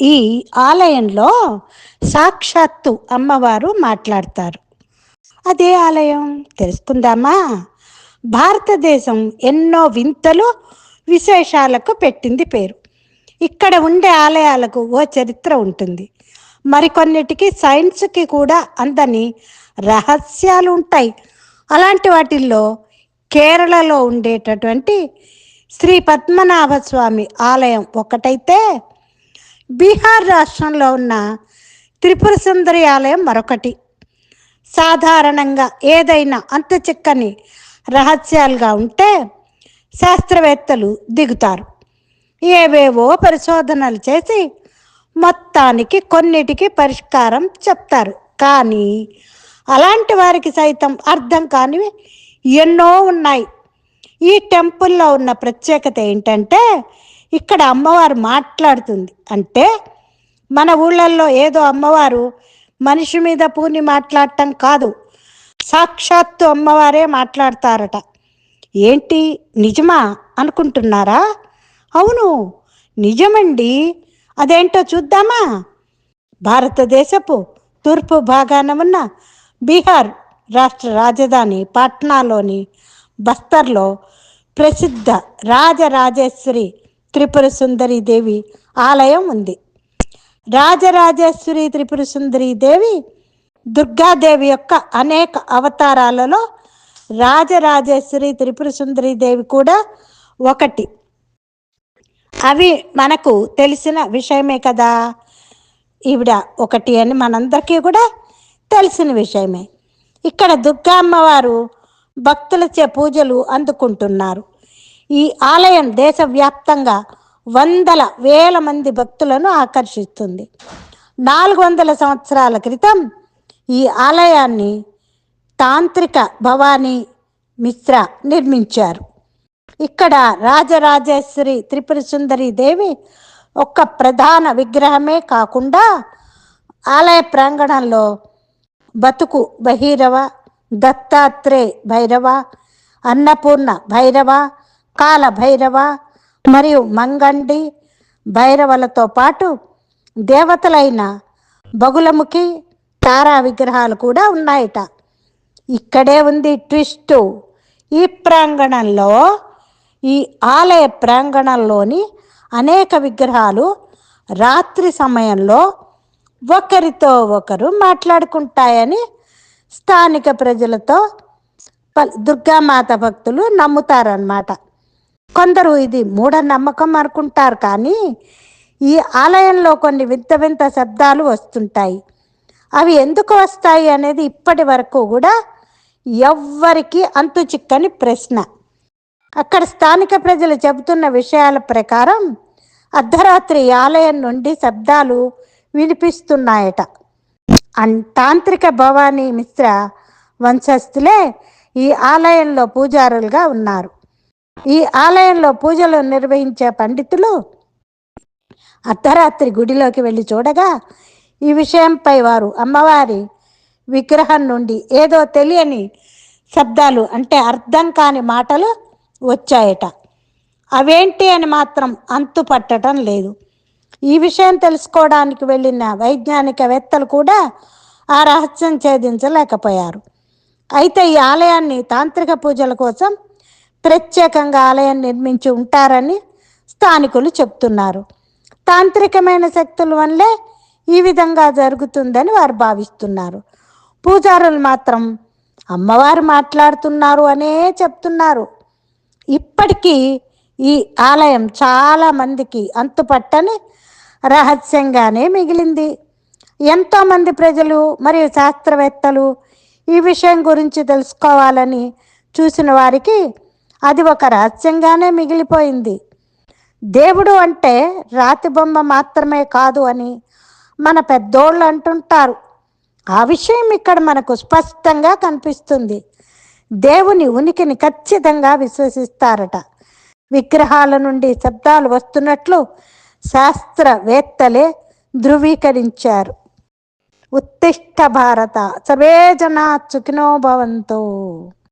ఈ ఆలయంలో సాక్షాత్తు అమ్మవారు మాట్లాడతారు. అదే ఆలయం తెలుసుకుందామా? భారతదేశం ఎన్నో వింతలు విశేషాలకు పెట్టింది పేరు. ఇక్కడ ఉండే ఆలయాలకు ఓ చరిత్ర ఉంటుంది. మరికొన్నిటికి సైన్స్కి కూడా అందని రహస్యాలు ఉంటాయి. అలాంటి వాటిల్లో కేరళలో ఉండేటటువంటి శ్రీ పద్మనాభ స్వామి ఆలయం ఒకటైతే బీహార్ రాష్ట్రంలో ఉన్న త్రిపుర సుందరి ఆలయం మరొకటి. సాధారణంగా ఏదైనా అంత చిక్కని రహస్యాలుగా ఉంటే శాస్త్రవేత్తలు దిగుతారు. ఏవేవో పరిశోధనలు చేసి మొత్తానికి కొన్నిటికి పరిష్కారం చెప్తారు. కానీ అలాంటి వారికి సైతం అర్థం కానివి ఎన్నో ఉన్నాయి. ఈ టెంపుల్లో ఉన్న ప్రత్యేకత ఏంటంటే ఇక్కడ అమ్మవారు మాట్లాడుతుంది. అంటే మన ఊళ్ళల్లో ఏదో అమ్మవారు మనిషి మీద పూని మాట్లాడటం కాదు. సాక్షాత్తు అమ్మవారే మాట్లాడతారట. ఏంటి? నిజమా? అనుకుంటున్నారా? అవును. నిజమండి. అదేంటో చూద్దామా? భారతదేశపు తూర్పు భాగాన ఉన్న బీహార్ రాష్ట్ర రాజధాని పాట్నాలోని బస్తర్లో ప్రసిద్ధ రాజరాజేశ్వరి త్రిపుర సుందరి దేవి ఆలయం ఉంది. రాజరాజేశ్వరి త్రిపుర సుందరి దేవి దుర్గాదేవి యొక్క అనేక అవతారాలలో రాజరాజేశ్వరి త్రిపుర సుందరి దేవి కూడా ఒకటి. అవి మనకు తెలిసిన విషయమే కదా. ఈవిడ ఒకటి అని మనందరికీ కూడా తెలిసిన విషయమే. ఇక్కడ దుర్గా అమ్మవారు భక్తులచే పూజలు అందుకుంటున్నారు. ఈ ఆలయం దేశవ్యాప్తంగా వందల వేల మంది భక్తులను ఆకర్షిస్తుంది. నాలుగు వందల సంవత్సరాల క్రితం ఈ ఆలయాన్ని తాంత్రిక భవానీ మిశ్రా నిర్మించారు. ఇక్కడ రాజరాజేశ్వరి త్రిపుర సుందరి దేవి ఒక్క ప్రధాన విగ్రహమే కాకుండా ఆలయ ప్రాంగణంలో బతుకు భైరవ దత్తాత్రేయ భైరవ అన్నపూర్ణ భైరవ కాల భైరవ మరియు మంగండి భైరవలతో పాటు దేవతలైన బగులముఖి తారా విగ్రహాలు కూడా ఉన్నాయట. ఇక్కడే ఉంది ట్విస్టు. ఈ ప్రాంగణంలో ఈ ఆలయ ప్రాంగణంలోని అనేక విగ్రహాలు రాత్రి సమయంలో ఒకరితో ఒకరు మాట్లాడుకుంటాయని స్థానిక ప్రజలతో దుర్గామాత భక్తులు నమ్ముతారన్నమాట. కొందరు ఇది మూఢనమ్మకం అనుకుంటారు కానీ ఈ ఆలయంలో కొన్ని వింత వింత శబ్దాలు వస్తుంటాయి. అవి ఎందుకు వస్తాయి అనేది ఇప్పటి వరకు కూడా ఎవ్వరికి అంతు చిక్కని ప్రశ్న. అక్కడ స్థానిక ప్రజలు చెబుతున్న విషయాల ప్రకారం అర్ధరాత్రి ఆలయం నుండి శబ్దాలు వినిపిస్తున్నాయట. అన్ తాంత్రిక భవానీ మిశ్ర వంశస్థులే ఈ ఆలయంలో పూజారులుగా ఉన్నారు. ఈ ఆలయంలో పూజలు నిర్వహించే పండితులు అర్ధరాత్రి గుడిలోకి వెళ్ళి చూడగా ఈ విషయంపై వారు అమ్మవారి విగ్రహం నుండి ఏదో తెలియని శబ్దాలు అంటే అర్థం కాని మాటలు వచ్చాయట. అవేంటి అని మాత్రం అంతు పట్టడం లేదు. ఈ విషయం తెలుసుకోవడానికి వెళ్ళిన వైజ్ఞానికవేత్తలు కూడా ఆ రహస్యం ఛేదించలేకపోయారు. అయితే ఈ ఆలయాన్ని తాంత్రిక పూజల కోసం ప్రత్యేకంగా ఆలయం నిర్మించి ఉంటారని స్థానికులు చెప్తున్నారు. తాంత్రికమైన శక్తుల వల్లే ఈ విధంగా జరుగుతుందని వారు భావిస్తున్నారు. పూజారులు మాత్రం అమ్మవారు మాట్లాడుతున్నారు అనే చెప్తున్నారు. ఇప్పటికీ ఈ ఆలయం చాలా మందికి అంతుపట్టని రహస్యంగానే మిగిలింది. ఎంతోమంది ప్రజలు మరియు శాస్త్రవేత్తలు ఈ విషయం గురించి తెలుసుకోవాలని చూసిన వారికి అది ఒక రహస్యంగానే మిగిలిపోయింది. దేవుడు అంటే రాతి బొమ్మ మాత్రమే కాదు అని మన పెద్దోళ్ళు అంటుంటారు. ఆ విషయం ఇక్కడ మనకు స్పష్టంగా కనిపిస్తుంది. దేవుని ఉనికిని ఖచ్చితంగా విశ్వసిస్తారట. విగ్రహాల నుండి శబ్దాలు వస్తున్నట్లు శాస్త్రవేత్తలే ధృవీకరించారు. ఉత్తిష్ట భారత సర్వే జనా చుకినోభవంతో